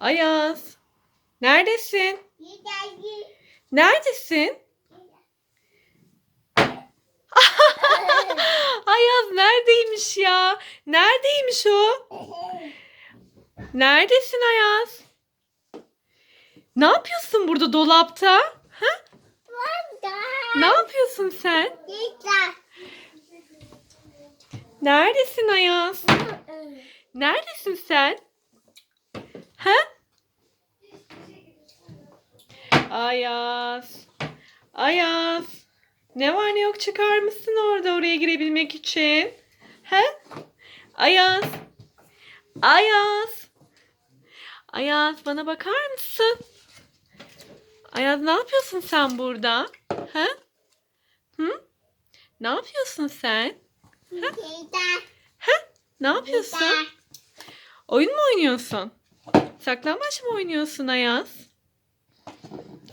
Ayaz. Neredesin? Neredesin? Ayaz neredeymiş ya? Neredeymiş o? Neredesin Ayaz? Ne yapıyorsun burada dolapta? Ha? Ne yapıyorsun sen? Neredesin Ayaz? Neredesin sen? Ha? Ayaz. Ayaz. Ne var ne yok çıkar mısın orada oraya girebilmek için? He? Ayaz. Ayaz. Ayaz bana bakar mısın? Ayaz ne yapıyorsun sen burada? He? Hı? Ne yapıyorsun sen? He? Ne yapıyorsun? Oyun mu oynuyorsun? Saklambaç mı oynuyorsun Ayaz?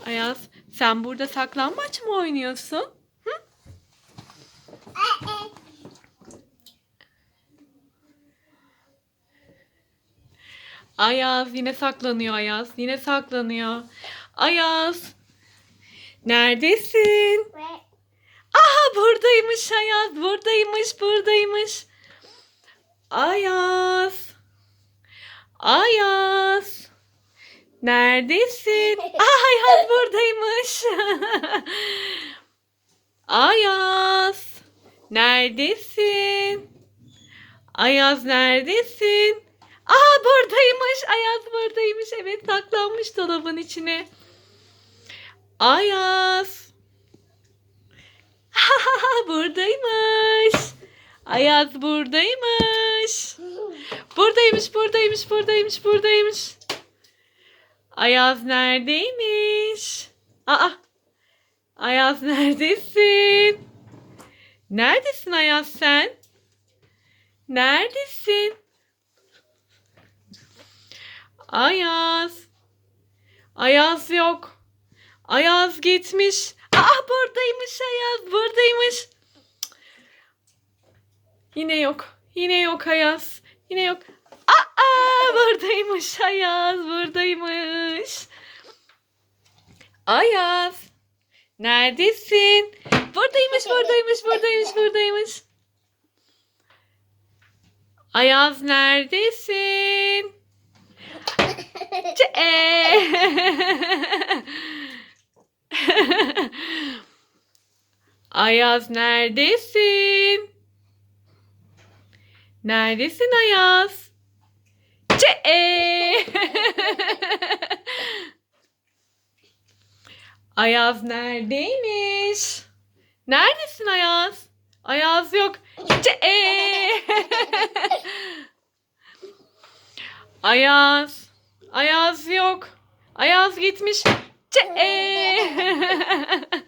Ayaz, sen burada saklambaç mı oynuyorsun? Ayaz yine saklanıyor Ayaz. Yine saklanıyor. Ayaz. Neredesin? Aha buradaymış Ayaz. Buradaymış, buradaymış. Ayaz. Ayaz. Neredesin? Aa, Ayaz buradaymış. Ayaz. Neredesin? Ayaz neredesin? Aa buradaymış. Ayaz buradaymış. Evet saklanmış dolabın içine. Ayaz. buradaymış. Ayaz buradaymış. Buradaymış, buradaymış, buradaymış, buradaymış. Ayaz neredeymiş? Aa. Ayaz neredesin? Neredesin Ayaz sen? Neredesin? Ayaz. Ayaz yok. Ayaz gitmiş. Aa buradaymış Ayaz, buradaymış. Yine yok. Yine yok Ayaz. Yine yok. Aa buradaymış Ayaz, buradaymış. Ayaz. Neredesin? Buradaymış, buradaymış, buradaymış, buradaymış. Ayaz neredesin? Ce- Ayaz neredesin? Neredesin Ayaz? Ce- Ayaz neredeymiş? Neredesin Ayaz? Ayaz yok. Ce- Ayaz. Ayaz yok. Ayaz gitmiş. Ce-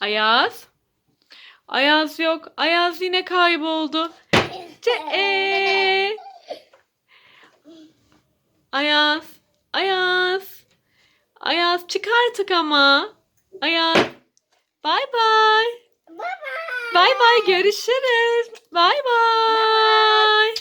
Ayaz. Ayaz yok. Ayaz yine kayboldu. Ce- Ayaz. Ayaz. Ayaz çık artık ama. Ayaz. Bay bay. Bay bay görüşürüz. Bay bay. Bay bay.